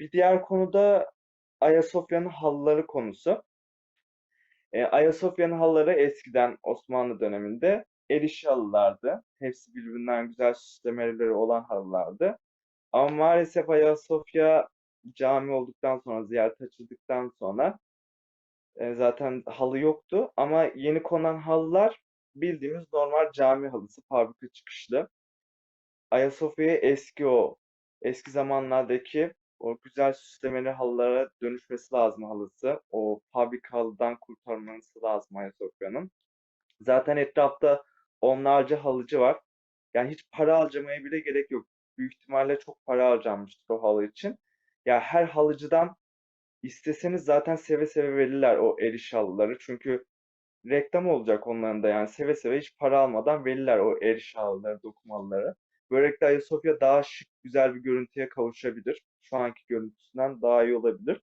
Bir diğer konu da Ayasofya'nın halıları konusu. E, Ayasofya'nın halıları eskiden Osmanlı döneminde el işi halılardı. Hepsi birbirinden güzel süslemeleri olan halılardı. Ama maalesef Ayasofya cami olduktan sonra, ziyaret açıldıktan sonra e, zaten halı yoktu. Ama yeni konan halılar bildiğimiz normal cami halısı, fabrika çıkışlı. Ayasofya'ya eski o, eski zamanlardaki o güzel süslemeli halılara dönüşmesi lazım halısı. O fabrika halıdan kurtarması lazım Ayasofya'nın. Zaten etrafta onlarca halıcı var. Yani hiç para harcamaya bile gerek yok. Büyük ihtimalle çok para harcanmıştır o halı için. Ya her halıcıdan isteseniz zaten seve seve verirler o el işi halıları. Çünkü reklam olacak onların da yani seve seve hiç para almadan verirler o el işi halıları, dokuma Böylelikle Ayasofya daha şık, güzel bir görüntüye kavuşabilir. Şu anki görüntüsünden daha iyi olabilir.